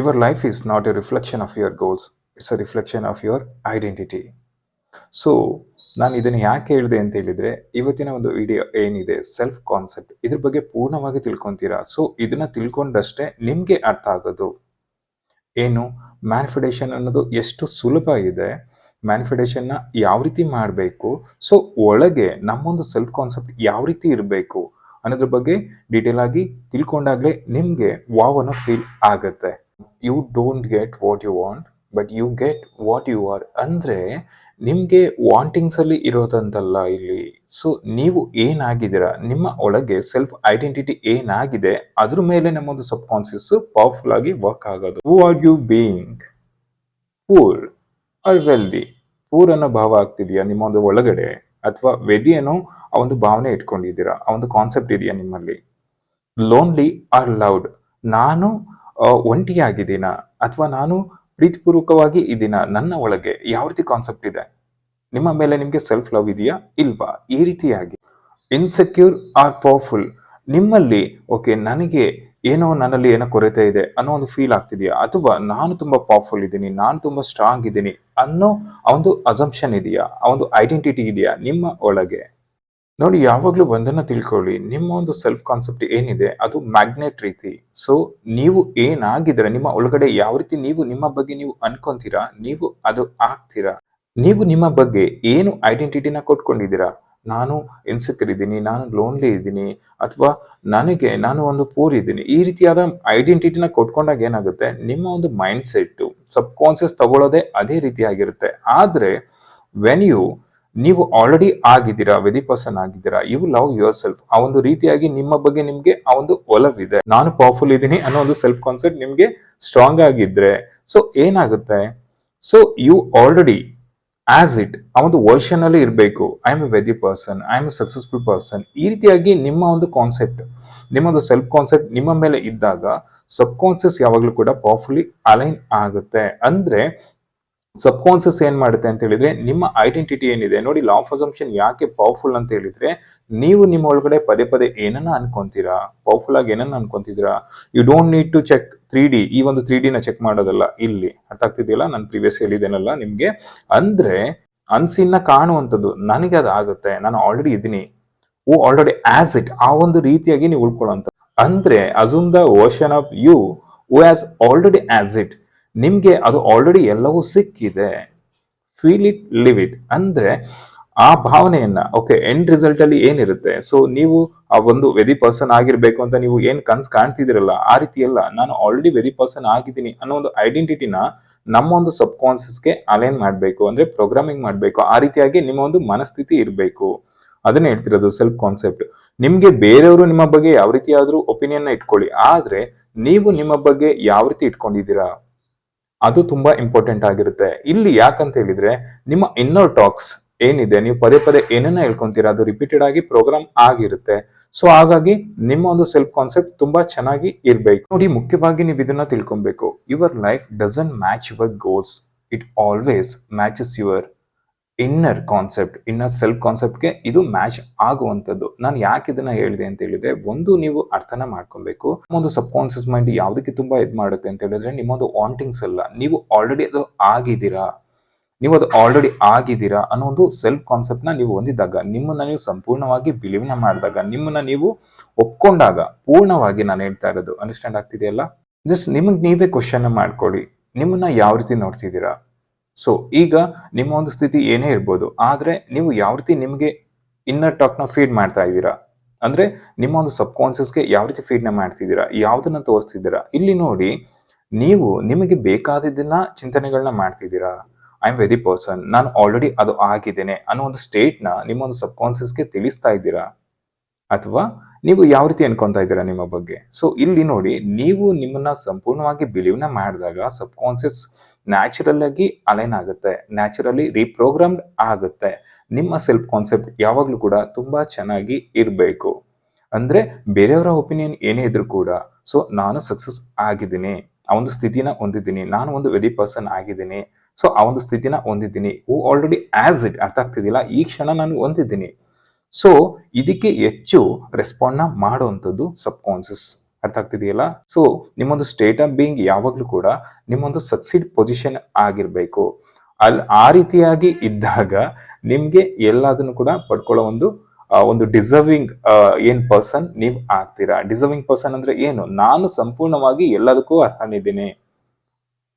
Your life is not a reflection of your goals, it's a reflection of your identity. So ನಾನು ಇದನ್ನು ಯಾಕೆ ಹೇಳಿದೆ ಅಂತ ಹೇಳಿದ್ರೆ ಇವತ್ತಿನ ಒಂದು ವಿಡಿಯೋ ಏನಿದೆ? ಸೆಲ್ಫ್ ಕಾನ್ಸೆಪ್ಟ್ ಇದ್ರ ಬಗ್ಗೆ ಪೂರ್ಣವಾಗಿ ತಿಳ್ಕೊತೀರಾ? ಸೊ ಇದನ್ನ ತಿಳ್ಕೊಂಡಷ್ಟೇ ನಿಮಗೆ ಅರ್ಥ ಆಗೋದು. ಏನು? ಮ್ಯಾನಿಫಿಡೇಷನ್ ಅನ್ನೋದು ಎಷ್ಟು ಸುಲಭ ಇದೆ. ಮ್ಯಾನಿಫಿಡೇಷನ್ನ ಯಾವ ರೀತಿ ಮಾಡಬೇಕು? ಸೊ ಒಳಗೆ ನಮ್ಮೊಂದು ಸೆಲ್ಫ್ ಕಾನ್ಸೆಪ್ಟ್ ಯಾವ ರೀತಿ ಇರಬೇಕು? ಅನ್ನೋದ್ರ ಬಗ್ಗೆ ಡೀಟೇಲ್ ಆಗಿ ತಿಳ್ಕೊಂಡಾಗಲೇ ನಿಮಗೆ ವಾವ್ ಅನ್ನೋ ಫೀಲ್ ಆಗುತ್ತೆ. You don't get what you want but you get what you are ಅಂದರೆ ನಿಮಗೆ ವಾಂಟಿಂಗ್ಸಲ್ಲಿ ಇರೋದಂತಲ್ಲ ಇಲ್ಲಿ. ಸೊ ನೀವು ಏನಾಗಿದ್ದೀರಾ? ನಿಮ್ಮ ಒಳಗೆ ಸೆಲ್ಫ್ ಐಡೆಂಟಿಟಿ ಏನಾಗಿದೆ? ಅದ್ರ ಮೇಲೆ ನಮ್ಮೊಂದು ಸಬ್ ಕಾನ್ಸಿಯಸ್ ಪವರ್ಫುಲ್ ಆಗಿ ವರ್ಕ್ ಆಗೋದು. Who are you being poor or wealthy poor ಅನ್ನೋ ಭಾವ ಆಗ್ತಿದೆಯಾ ನಿಮ್ಮ ಒಂದು ಒಳಗಡೆ? ಅಥವಾ ವೆದಿ ಅನ್ನೋ ಆ ಒಂದು ಭಾವನೆ ಇಟ್ಕೊಂಡಿದ್ದೀರಾ? ಆ ಒಂದು ಕಾನ್ಸೆಪ್ಟ್ ಇದೆಯಾ ನಿಮ್ಮಲ್ಲಿ? ಲೋನ್ಲಿ ಆರ್ ಲೌಡ್ ನಾನು ಒಂಟಿಯಾಗಿದ್ದೀನ ಅಥವಾ ನಾನು ಪ್ರೀತಿಪೂರ್ವಕವಾಗಿ ಇದ್ದೀನ ನನ್ನ ಒಳಗೆ ಯಾವ ರೀತಿ ಕಾನ್ಸೆಪ್ಟ್ ಇದೆ? ನಿಮ್ಮ ಮೇಲೆ ನಿಮಗೆ ಸೆಲ್ಫ್ ಲವ್ ಇದೆಯಾ? ಇಲ್ವಾ? ಈ ರೀತಿಯಾಗಿ. ಇನ್ಸೆಕ್ಯೂರ್ ಆರ್ ಪವರ್ಫುಲ್ ನಿಮ್ಮಲ್ಲಿ ಓಕೆ ನನಗೆ ಏನೋ ನನ್ನಲ್ಲಿ ಏನೋ ಕೊರತೆ ಇದೆ ಅನ್ನೋ ಒಂದು ಫೀಲ್ ಆಗ್ತಿದೆಯಾ? ಅಥವಾ ನಾನು ತುಂಬ ಪವರ್ಫುಲ್ ಇದ್ದೀನಿ, ನಾನು ತುಂಬ ಸ್ಟ್ರಾಂಗ್ ಇದ್ದೀನಿ ಅನ್ನೋ ಒಂದು ಅಸಂಪ್ಷನ್ ಇದೆಯಾ? ಆ ಒಂದು ಐಡೆಂಟಿಟಿ ಇದೆಯಾ ನಿಮ್ಮ ಒಳಗೆ? ನೋಡಿ, ಯಾವಾಗಲೂ ಒಂದನ್ನ ತಿಳ್ಕೊಳ್ಳಿ. ನಿಮ್ಮ ಒಂದು ಸೆಲ್ಫ್ ಕಾನ್ಸೆಪ್ಟ್ ಏನಿದೆ, ಅದು ಮ್ಯಾಗ್ನೆಟ್ ರೀತಿ. ಸೊ ನೀವು ಏನಾಗಿದ್ರೆ, ನಿಮ್ಮ ಒಳಗಡೆ ಯಾವ ರೀತಿ ನೀವು ನಿಮ್ಮ ಬಗ್ಗೆ ನೀವು ಅನ್ಕೊಂತೀರಾ, ನೀವು ಅದು ಆಗ್ತೀರಾ? ನೀವು ನಿಮ್ಮ ಬಗ್ಗೆ ಏನು ಐಡೆಂಟಿಟಿನ ಕೊಟ್ಕೊಂಡಿದ್ದೀರಾ? ನಾನು ಇನ್ಸೆಕ್ಯೂರ್ ಇದ್ದೀನಿ, ನಾನು ಲೋನ್ಲಿ ಇದ್ದೀನಿ, ಅಥವಾ ನನಗೆ ನಾನು ಒಂದು ಪೂರ್ ಇದ್ದೀನಿ. ಈ ರೀತಿಯಾದ ಐಡೆಂಟಿಟಿನ ಕೊಟ್ಕೊಂಡಾಗ ಏನಾಗುತ್ತೆ? ನಿಮ್ಮ ಒಂದು ಮೈಂಡ್ ಸೆಟ್ಟು ಸಬ್ ಕಾನ್ಸಿಯಸ್ ತಗೊಳ್ಳೋದೇ ಅದೇ ರೀತಿಯಾಗಿರುತ್ತೆ ಆದರೆ ವೆನ್ ಯು ನೀವು ಆಲ್ರೆಡಿ ಆಗಿದ್ದೀರಾ ವೆದಿ ಪರ್ಸನ್ ಆಗಿದ್ದೀರಾ ಯು ಲವ್ ಯುವರ್ ಸೆಲ್ಫ್ ಆ ಒಂದು ರೀತಿಯಾಗಿ ನಿಮ್ಮ ಬಗ್ಗೆ ನಿಮ್ಗೆ ಆ ಒಂದು ಒಲವಿದೆ. ನಾನು ಪವರ್ಫುಲ್ ಇದ್ದೀನಿ ಅನ್ನೋ ಒಂದು ಸೆಲ್ಫ್ ಕಾನ್ಸೆಪ್ಟ್ ನಿಮ್ಗೆ ಸ್ಟ್ರಾಂಗ್ ಆಗಿದ್ರೆ ಸೊ ಏನಾಗುತ್ತೆ? So you already as it ಆ ಒಂದು ವರ್ಷನ್ ಅಲ್ಲಿ ಇರಬೇಕು. I am a wealthy person I am a successful person ಈ ರೀತಿಯಾಗಿ ನಿಮ್ಮ ಒಂದು ಕಾನ್ಸೆಪ್ಟ್ ನಿಮ್ಮ ಒಂದು ಸೆಲ್ಫ್ ಕಾನ್ಸೆಪ್ಟ್ ನಿಮ್ಮ ಮೇಲೆ ಇದ್ದಾಗ ಸಬ್ ಕಾನ್ಸಿಯಸ್ ಯಾವಾಗಲೂ ಕೂಡ ಪವರ್ಫುಲಿ ಅಲೈನ್ ಆಗುತ್ತೆ. ಅಂದ್ರೆ ಸಬ್ ಕಾನ್ಸಿಯಸ್ ಏನ್ ಮಾಡುತ್ತೆ ಅಂತ ಹೇಳಿದ್ರೆ, ನಿಮ್ಮ ಐಡೆಂಟಿಟಿ ಏನಿದೆ ನೋಡಿ ಲಾ ಆಫ್ ಅಸಂಪ್ಷನ್ ಯಾಕೆ ಪವರ್ಫುಲ್ ಅಂತ ಹೇಳಿದ್ರೆ, ನೀವು ನಿಮ್ಮ ಒಳಗಡೆ ಪದೇ ಪದೇ ಏನನ್ನ ಅನ್ಕೊಂತೀರಾ? ಪವರ್ಫುಲ್ ಆಗಿ ಏನನ್ನ ಅನ್ಕೊಂತಿದ್ದೀರಾ you don't need to check three D ಈ ಒಂದು ತ್ರೀ ಡಿನ ಚೆಕ್ ಮಾಡೋದಲ್ಲ, ಇಲ್ಲಿ. ಅರ್ಥ ಆಗ್ತಿದೆಯಲ್ಲ? ನಾನು ಪ್ರೀವಿಯಸ್ ಹೇಳಿದ್ದೇನಲ್ಲ ನಿಮ್ಗೆ? ಅಂದ್ರೆ ಅನ್ಸಿನ್ನ ಕಾಣುವಂಥದ್ದು, ನನಗೆ ಅದು ಆಗುತ್ತೆ. ನಾನು ಆಲ್ರೆಡಿ ಇದ್ದೀನಿ. ಓ ಆಲ್ರೆಡಿ ಆಸ್ ಇಟ್ ಆ ಒಂದು ರೀತಿಯಾಗಿ ನೀವು ಉಳ್ಕೊಳ್ಳೋಂಥ ಅಂದ್ರೆ assume the version of you oh as already as it ನಿಮ್ಗೆ ಅದು ಆಲ್ರೆಡಿ ಎಲ್ಲವೂ ಸಿಕ್ಕಿದೆ. ಫೀಲ್ ಇಟ್ ಲಿವ್ ಇಟ್ ಅಂದರೆ ಆ ಭಾವನೆಯನ್ನ ಓಕೆ ಎಂಡ್ ರಿಸಲ್ಟ್ ಅಲ್ಲಿ ಏನಿರುತ್ತೆ? ಸೊ ನೀವು ಆ ಒಂದು ವೆದಿ ಪರ್ಸನ್ ಆಗಿರ್ಬೇಕು ಅಂತ ನೀವು ಏನು ಕನ್ಸು ಕಾಣ್ತಿದ್ದೀರಲ್ಲ, ಆ ರೀತಿ ಎಲ್ಲ ನಾನು ಆಲ್ರೆಡಿ ವೆದಿ ಪರ್ಸನ್ ಆಗಿದ್ದೀನಿ ಅನ್ನೋ ಒಂದು ಐಡೆಂಟಿಟಿನ ನಮ್ಮ ಒಂದು ಸಬ್ ಕಾನ್ಸಿಯಸ್ಗೆ ಅಲೈನ್ ಮಾಡಬೇಕು. ಅಂದ್ರೆ ಪ್ರೋಗ್ರಾಮಿಂಗ್ ಮಾಡಬೇಕು. ಆ ರೀತಿಯಾಗಿ ನಿಮ್ಮ ಒಂದು ಮನಸ್ಥಿತಿ ಇರಬೇಕು. ಅದನ್ನ ಹೇಳ್ತಿರೋದು ಸೆಲ್ಫ್ ಕಾನ್ಸೆಪ್ಟ್ ನಿಮಗೆ ಬೇರೆಯವರು ನಿಮ್ಮ ಬಗ್ಗೆ ಯಾವ ರೀತಿಯಾದ್ರೂ ಒಪಿನಿಯನ್ನ ಇಟ್ಕೊಳ್ಳಿ. ಆದ್ರೆ, ನೀವು ನಿಮ್ಮ ಬಗ್ಗೆ ಯಾವ ರೀತಿ ಇಟ್ಕೊಂಡಿದ್ದೀರಾ? ಅದು ತುಂಬಾ ಇಂಪಾರ್ಟೆಂಟ್ ಆಗಿರುತ್ತೆ. ಇಲ್ಲಿ ಯಾಕಂತ ಹೇಳಿದ್ರೆ, ನಿಮ್ಮ ಇನ್ನರ್ ಟಾಕ್ಸ್ ಏನಿದೆ, ನೀವು ಪದೇ ಪದೇ ಏನನ್ನ ಹೇಳ್ಕೊಂತೀರಾ, ಅದು ರಿಪೀಟೆಡ್ ಆಗಿ ಪ್ರೋಗ್ರಾಮ್ ಆಗಿರುತ್ತೆ. ಸೊ ಹಾಗಾಗಿ ನಿಮ್ಮ ಒಂದು ಸೆಲ್ಫ್ ಕಾನ್ಸೆಪ್ಟ್ ತುಂಬಾ ಚೆನ್ನಾಗಿ ಇರ್ಬೇಕು. ನೋಡಿ, ಮುಖ್ಯವಾಗಿ ನೀವು ಇದನ್ನ ತಿಳ್ಕೊಬೇಕು. Your life doesn't match your goals it always matches your inner concept inner self ಕಾನ್ಸೆಪ್ಟ್ಗೆ ಇದು ಮ್ಯಾಚ್ ಆಗುವಂಥದ್ದು. ನಾನು ಯಾಕೆ ಇದನ್ನ ಹೇಳಿದೆ ಅಂತ ಹೇಳಿದ್ರೆ, ಒಂದು ನೀವು ಅರ್ಥನ ಮಾಡ್ಕೊಬೇಕು ಒಂದು ಸಬ್ ಕಾನ್ಸಿಯಸ್ ಮೈಂಡ್ ಯಾವುದಕ್ಕೆ ತುಂಬಾ ಇದು ಮಾಡುತ್ತೆ ಅಂತ ಹೇಳಿದ್ರೆ, ನಿಮ್ಮೊಂದು ವಾಂಟಿಂಗ್ಸ್ ಅಲ್ಲ. ನೀವು ಆಲ್ರೆಡಿ ಅದು ಆಗಿದ್ದೀರಾ? ನೀವು ಅದು ಆಲ್ರೆಡಿ ಆಗಿದ್ದೀರಾ ಅನ್ನೋ ಒಂದು ಸೆಲ್ಫ್ ಕಾನ್ಸೆಪ್ಟ್ನ ನೀವು ಹೊಂದಿದಾಗ ನಿಮ್ಮನ್ನ ನೀವು ಸಂಪೂರ್ಣವಾಗಿ ಬಿಲೀವ್ನ ಮಾಡಿದಾಗ, ನಿಮ್ಮನ್ನ ನೀವು ಒಪ್ಕೊಂಡಾಗ ಪೂರ್ಣವಾಗಿ ನಾನು ಹೇಳ್ತಾ ಇರೋದು ಅಂಡರ್ಸ್ಟ್ಯಾಂಡ್ ಆಗ್ತಿದೆಯಲ್ಲ? ಜಸ್ಟ್ ನಿಮಗೆ ನೀವೇ ಕ್ವಶನ್ ಮಾಡ್ಕೊಳ್ಳಿ. ನಿಮ್ಮನ್ನ ಯಾವ ರೀತಿ ನೋಡ್ತಿದ್ದೀರಾ? ಸೊ ಈಗ ನಿಮ್ಮ ಒಂದು ಸ್ಥಿತಿ ಏನೇ ಇರ್ಬೋದು, ಆದರೆ ನೀವು ಯಾವ ರೀತಿ ನಿಮಗೆ ಇನ್ನರ್ ಟಾಕ್ನ ಫೀಡ್ ಮಾಡ್ತಾ ಇದ್ದೀರಾ? ಅಂದರೆ ನಿಮ್ಮ ಒಂದು ಸಬ್ ಕಾನ್ಸಿಯಸ್ಗೆ ಯಾವ ರೀತಿ ಫೀಡ್ನ ಮಾಡ್ತಿದ್ದೀರಾ? ಯಾವುದನ್ನು ತೋರಿಸ್ತಿದ್ದೀರಾ? ಇಲ್ಲಿ ನೋಡಿ, ನೀವು ನಿಮಗೆ ಬೇಕಾದಿದ್ದನ್ನ ಚಿಂತನೆಗಳನ್ನ ಮಾಡ್ತಿದ್ದೀರಾ? ಐ ಆಮ್ ವೆರಿ ಪರ್ಸನ್ ನಾನು ಆಲ್ರೆಡಿ ಅದು ಆಗಿದ್ದೇನೆ ಅನ್ನೋ ಒಂದು ಸ್ಟೇಟ್ನ ನಿಮ್ಮ ಒಂದು ಸಬ್ ಕಾನ್ಸಿಯಸ್ಗೆ ತಿಳಿಸ್ತಾ ಇದ್ದೀರಾ? ಅಥವಾ ನೀವು ಯಾವ ರೀತಿ ಅನ್ಕೊಂತಾ ಇದ್ದೀರಾ ನಿಮ್ಮ ಬಗ್ಗೆ? ಸೊ ಇಲ್ಲಿ ನೋಡಿ, ನೀವು ನಿಮ್ಮನ್ನ ಸಂಪೂರ್ಣವಾಗಿ ಬಿಲೀವ್ನ ಮಾಡಿದಾಗ ಸಬ್ ಕಾನ್ಸಿಯಸ್ ನ್ಯಾಚುರಲ್ ಆಗಿ ಅಲೈನ್ ಆಗುತ್ತೆ. ನ್ಯಾಚುರಲಿ ರೀಪ್ರೋಗ್ರಾಮ್ಡ್ ಆಗುತ್ತೆ. ನಿಮ್ಮ ಸೆಲ್ಫ್ ಕಾನ್ಸೆಪ್ಟ್ ಯಾವಾಗಲೂ ಕೂಡ ತುಂಬಾ ಚೆನ್ನಾಗಿ ಇರಬೇಕು. ಅಂದ್ರೆ ಬೇರೆಯವರ ಒಪಿನಿಯನ್ ಏನೇ ಇದ್ರೂ ಕೂಡ ಸೊ ನಾನು ಸಕ್ಸಸ್ ಆಗಿದ್ದೀನಿ. ಆ ಒಂದು ಸ್ಥಿತಿನ ಹೊಂದಿದ್ದೀನಿ. ನಾನು ಒಂದು ವೆದಿ ಪರ್ಸನ್ ಆಗಿದ್ದೀನಿ. ಸೊ ಆ ಒಂದು ಸ್ಥಿತಿನ ಹೊಂದಿದ್ದೀನಿ. ಹೂ ಆಲ್ರೆಡಿ ಆಸ್ ಇಟ್ ಅರ್ಥ ಆಗ್ತಿದ್ದಿಲ್ಲ ಈ ಕ್ಷಣ ನಾನು ಹೊಂದಿದ್ದೀನಿ. ಸೊ ಇದಕ್ಕೆ ಹೆಚ್ಚು ರೆಸ್ಪಾಂಡ್ನ ಮಾಡುವಂಥದ್ದು ಸಬ್ ಕಾನ್ಸಿಯಸ್ ಅರ್ಥ ಆಗ್ತಿದೆಯಲ್ಲ? ಸೊ ನಿಮ್ಮೊಂದು ಸ್ಟೇಟ್ ಆಫ್ ಬೀಯಿಂಗ್ ಯಾವಾಗಲೂ ಕೂಡ ನಿಮ್ಮೊಂದು ಸಕ್ಸಿಡ್ ಪೊಸಿಷನ್ ಆಗಿರಬೇಕು. ಅಲ್ಲಿ ಆ ರೀತಿಯಾಗಿ ಇದ್ದಾಗ ನಿಮ್ಗೆ ಎಲ್ಲದನ್ನು ಕೂಡ ಪಡ್ಕೊಳ್ಳೋ ಒಂದು ಒಂದು ಡಿಸರ್ವಿಂಗ್ ಏನ್ ಪರ್ಸನ್ ನೀವ್ ಆಗ್ತೀರಾ? ಡಿಸರ್ವಿಂಗ್ ಪರ್ಸನ್ ಅಂದ್ರೆ ಏನು? ನಾನು ಸಂಪೂರ್ಣವಾಗಿ ಎಲ್ಲದಕ್ಕೂ ಅರ್ಹನಿದ್ದೇನೆ.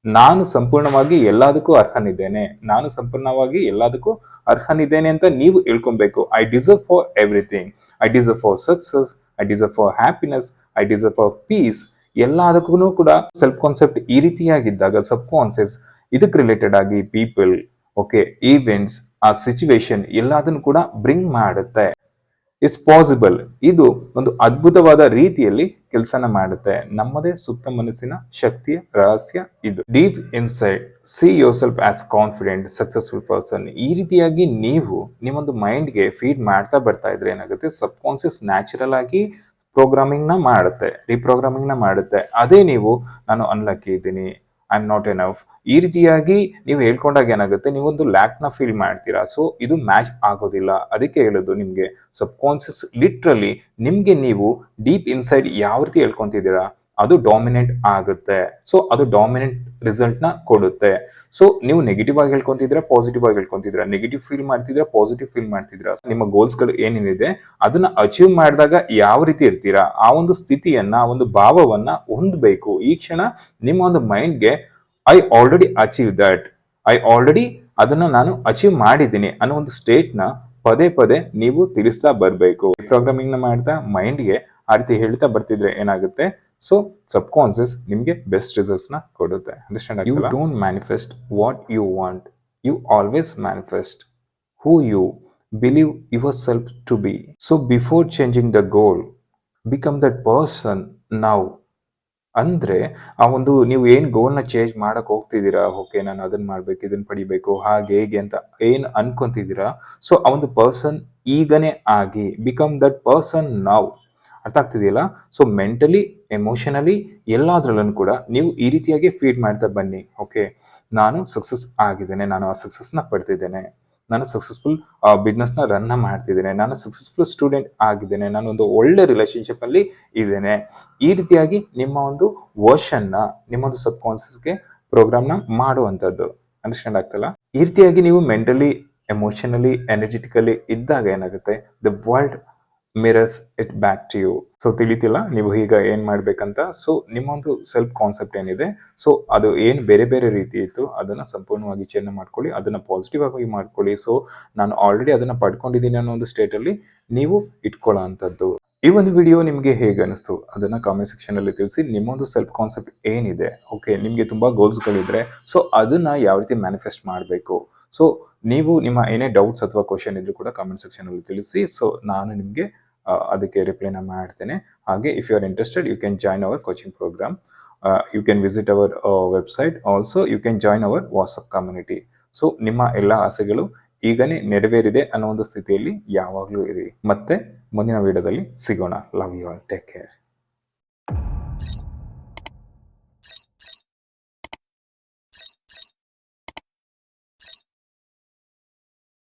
ನಾನು ಸಂಪೂರ್ಣವಾಗಿ ಎಲ್ಲದಕ್ಕೂ ಅರ್ಹನಿದ್ದೇನೆ. ನಾನು ಸಂಪೂರ್ಣವಾಗಿ ಎಲ್ಲದಕ್ಕೂ ಅರ್ಹನಿದ್ದೇನೆ ಅಂತ ನೀವು ಹೇಳ್ಕೊಬೇಕು. I deserve for everything I deserve for success I deserve for happiness I deserve for peace ಎಲ್ಲದಕ್ಕೂ ಕೂಡ ಸೆಲ್ಫ್ ಕಾನ್ಸೆಪ್ಟ್ ಈ ರೀತಿಯಾಗಿದ್ದಾಗ ಸಬ್ ಕಾನ್ಸಿಯಸ್ ಇದಕ್ಕೆ ರಿಲೇಟೆಡ್ ಆಗಿ ಪೀಪಲ್ ಓಕೆ ಈವೆಂಟ್ಸ್ ಆ ಸಿಚುವೇಶನ್ ಎಲ್ಲದನ್ನು ಕೂಡ ಬ್ರಿಂಗ್ ಮಾಡುತ್ತೆ. ಇಟ್ಸ್ ಪಾಸಿಬಲ್ ಇದು ಒಂದು ಅದ್ಭುತವಾದ ರೀತಿಯಲ್ಲಿ ಕೆಲಸನ ಮಾಡುತ್ತೆ. ನಮ್ಮದೇ ಸುಪ್ತ ಮನಸ್ಸಿನ ಶಕ್ತಿಯ ರಹಸ್ಯ ಇದು. Deep inside see yourself as confident successful person ಈ ರೀತಿಯಾಗಿ ನೀವು ನಿಮ್ಮೊಂದು ಮೈಂಡ್ಗೆ ಫೀಡ್ ಮಾಡ್ತಾ ಬರ್ತಾ ಇದ್ರೆ ಏನಾಗುತ್ತೆ? ಸಬ್ ಕಾನ್ಸಿಯಸ್ ನ್ಯಾಚುರಲ್ ಆಗಿ ಪ್ರೋಗ್ರಾಮಿಂಗ್ನ ಮಾಡುತ್ತೆ. ರೀಪ್ರೋಗ್ರಾಮಿಂಗ್ನ ಮಾಡುತ್ತೆ. ಅದೇ ನೀವು, ನಾನು ಅನ್ಲಕ್ಕಿ ಇದ್ದೀನಿ. ಐ ಆಮ್ ನಾಟ್ ಎನಫ್ ಈ ರೀತಿಯಾಗಿ ನೀವು ಹೇಳ್ಕೊಂಡಾಗ ಏನಾಗುತ್ತೆ? ನೀವೊಂದು ಲ್ಯಾಕ್ನ ಫೀಲ್ ಮಾಡ್ತೀರಾ. ಸೊ ಇದು ಮ್ಯಾಚ್ ಆಗೋದಿಲ್ಲ. ಅದಕ್ಕೆ ಹೇಳೋದು ನಿಮಗೆ ಸಬ್ ಕಾನ್ಸಿಯಸ್ ಲಿಟ್ರಲಿ ನಿಮ್ಗೆ ನೀವು ಡೀಪ್ ಇನ್ಸೈಡ್ ಯಾವ ರೀತಿ ಹೇಳ್ಕೊಂತಿದ್ದೀರಾ? ಅದು ಡಾಮಿನೆಂಟ್ ಆಗುತ್ತೆ. ಸೊ ಅದು ಡಾಮಿನೆಂಟ್ ರಿಸಲ್ಟ್ನ ಕೊಡುತ್ತೆ. ಸೊ ನೀವು ನೆಗೆಟಿವ್ ಆಗಿ ಹೇಳ್ಕೊಂತಿದ್ರೆ ಪಾಸಿಟಿವ್ ಆಗಿ ಹೇಳ್ಕೊಂತಿದ್ರ ನೆಗೆಟಿವ್ ಫೀಲ್ ಮಾಡ್ತಿದ್ರೆ ಪಾಸಿಟಿವ್ ಫೀಲ್ ಮಾಡ್ತಿದ್ರ ನಿಮ್ಮ ಗೋಲ್ಸ್ಗಳು ಏನೇನಿದೆ ಅದನ್ನ ಅಚೀವ್ ಮಾಡಿದಾಗ ಯಾವ ರೀತಿ ಇರ್ತೀರಾ? ಆ ಒಂದು ಸ್ಥಿತಿಯನ್ನ, ಆ ಒಂದು ಭಾವವನ್ನ ಹೊಂದಬೇಕು. ಈ ಕ್ಷಣ ನಿಮ್ಮ ಒಂದು ಮೈಂಡ್ಗೆ I already achieve that I already ಅದನ್ನ ನಾನು ಅಚೀವ್ ಮಾಡಿದ್ದೀನಿ ಅನ್ನೋ ಒಂದು ಸ್ಟೇಟ್ನ ಪದೇ ಪದೇ ನೀವು ತಿಳಿಸ್ತಾ ಬರಬೇಕು. ಪ್ರೋಗ್ರಾಮಿಂಗ್ನ ಮಾಡ್ತಾ ಮೈಂಡ್ಗೆ ಆ ರೀತಿ ಹೇಳ್ತಾ ಬರ್ತಿದ್ರೆ ಏನಾಗುತ್ತೆ? ಸೊ ಸಬ್ ಕಾನ್ಸಿಯಸ್ ನಿಮಗೆ ಬೆಸ್ಟ್ ರಿಸಲ್ಟ್ಸ್ನ ಕೊಡುತ್ತೆ. Understand you don't manifest what you want you always manifest who you believe yourself to be so before changing the goal become that person ನಾವು ಅಂದರೆ, ಆ ಒಂದು ನೀವು ಏನು ಗೋಲ್ನ ಚೇಂಜ್ ಮಾಡಕ್ ಹೋಗ್ತಿದ್ದೀರಾ? ಓಕೆ ನಾನು ಅದನ್ನ ಮಾಡಬೇಕು ಇದನ್ನ ಪಡಿಬೇಕು, ಹಾಗೆ, ಹೇಗೆ ಅಂತ ಏನು ಅನ್ಕೊಂತಿದ್ದೀರಾ? ಸೊ ಆ ಒಂದು ಪರ್ಸನ್ ಈಗನೇ ಆಗಿ ಬಿಕಮ್ ದಟ್ ಪರ್ಸನ್ ನಾವು ಅರ್ಥ ಆಗ್ತಿದೆಯಲ್ಲ? ಸೊ ಮೆಂಟಲಿ ಎಮೋಷನಲಿ ಎಲ್ಲದರಲ್ಲೂ ಕೂಡ ನೀವು ಈ ರೀತಿಯಾಗಿ ಫೀಡ್ ಮಾಡ್ತಾ ಬನ್ನಿ ಓಕೆ ನಾನು ಸಕ್ಸಸ್ ಆಗಿದ್ದೇನೆ, ನಾನು ಆ ಸಕ್ಸಸ್ನ ಪಡ್ತಿದ್ದೇನೆ. ನಾನು ಸಕ್ಸಸ್ಫುಲ್ ಬಿಸ್ನೆಸ್ನ ರನ್ನ ಮಾಡ್ತಿದ್ದೇನೆ. ನಾನು ಸಕ್ಸಸ್ಫುಲ್ ಸ್ಟೂಡೆಂಟ್ ಆಗಿದ್ದೇನೆ. ನಾನು ಒಂದು ಒಳ್ಳೆ ರಿಲೇಶನ್ಶಿಪ್ ಅಲ್ಲಿ ಇದ್ದೇನೆ. ಈ ರೀತಿಯಾಗಿ ನಿಮ್ಮ ಒಂದು ವರ್ಷನ್ನ ನಿಮ್ಮ ಒಂದು ಸಬ್ ಕಾನ್ಸಿಯಸ್ಗೆ ಪ್ರೋಗ್ರಾಮ್ನ ಮಾಡುವಂಥದ್ದು. ಅಂಡರ್ಸ್ಟ್ಯಾಂಡ್ ಆಗ್ತಲ್ಲ? ಈ ರೀತಿಯಾಗಿ ನೀವು ಮೆಂಟಲಿ ಎಮೋಷನಲಿ ಎನರ್ಜೆಟಿಕಲಿ ಇದ್ದಾಗ ಏನಾಗುತ್ತೆ? The world mirrors it back to you so ತಿಳಿತಿಲ್ಲ, ನೀವು ಈಗ ಏನ್ ಮಾಡ್ಬೇಕಂತ. ಸೊ ನಿಮ್ಮೊಂದು ಸೆಲ್ಫ್ ಕಾನ್ಸೆಪ್ಟ್ ಏನಿದೆ. ಸೊ ಅದು ಏನ್ ಬೇರೆ ಬೇರೆ ರೀತಿ ಇತ್ತು, ಅದನ್ನ ಸಂಪೂರ್ಣವಾಗಿ ಚೇಂಜ್ ಮಾಡ್ಕೊಳ್ಳಿ, ಅದನ್ನ ಪಾಸಿಟಿವ್ ಆಗಿ ಮಾಡ್ಕೊಳ್ಳಿ. ಸೊ ನಾನು ಆಲ್ರೆಡಿ ಅದನ್ನ ಪಡ್ಕೊಂಡಿದ್ದೀನಿ ಅನ್ನೋ ಒಂದು ಸ್ಟೇಟ್ ಅಲ್ಲಿ ನೀವು ಇಟ್ಕೊಳ್ಳೋ ಅಂಥದ್ದು. ಈ ಒಂದು ವಿಡಿಯೋ ನಿಮಗೆ ಹೇಗೆ ಅನಿಸ್ತು? ಅದನ್ನ ಕಾಮೆಂಟ್ ಸೆಕ್ಷನ್ ಅಲ್ಲಿ ತಿಳಿಸಿ. ನಿಮ್ಮೊಂದು ಸೆಲ್ಫ್ ಕಾನ್ಸೆಪ್ಟ್ ಏನಿದೆ? ಓಕೆ ನಿಮಗೆ ತುಂಬಾ ಗೋಲ್ಸ್ಗಳಿದ್ರೆ ಸೊ ಅದನ್ನ ಯಾವ ರೀತಿ ಮ್ಯಾನಿಫೆಸ್ಟ್ ಮಾಡಬೇಕು? ಸೊ ನೀವು ನಿಮ್ಮ ಏನೇ ಡೌಟ್ಸ್ ಅಥವಾ ಕ್ವಶನ್ ಇದ್ರೂ ಕೂಡ ಕಾಮೆಂಟ್ ಸೆಕ್ಷನ್ ಅಲ್ಲಿ ತಿಳಿಸಿ. ಸೊ ನಾನು ನಿಮಗೆ ಅದಕ್ಕೆ ರಿಪ್ಲೈನ ಮಾಡ್ತೇನೆ. ಹಾಗೆ if you are interested you can join our coaching program you can visit our website also you can join our WhatsApp community so ನಿಮ್ಮ ಎಲ್ಲ ಆಸೆಗಳು ಈಗನೇ ನೆರವೇರಿದೆ ಅನ್ನೋ ಒಂದು ಸ್ಥಿತಿಯಲ್ಲಿ ಯಾವಾಗಲೂ ಇರಿ. ಮತ್ತೆ ಮುಂದಿನ ವಿಡಿಯೋದಲ್ಲಿ ಸಿಗೋಣ. Love you all take care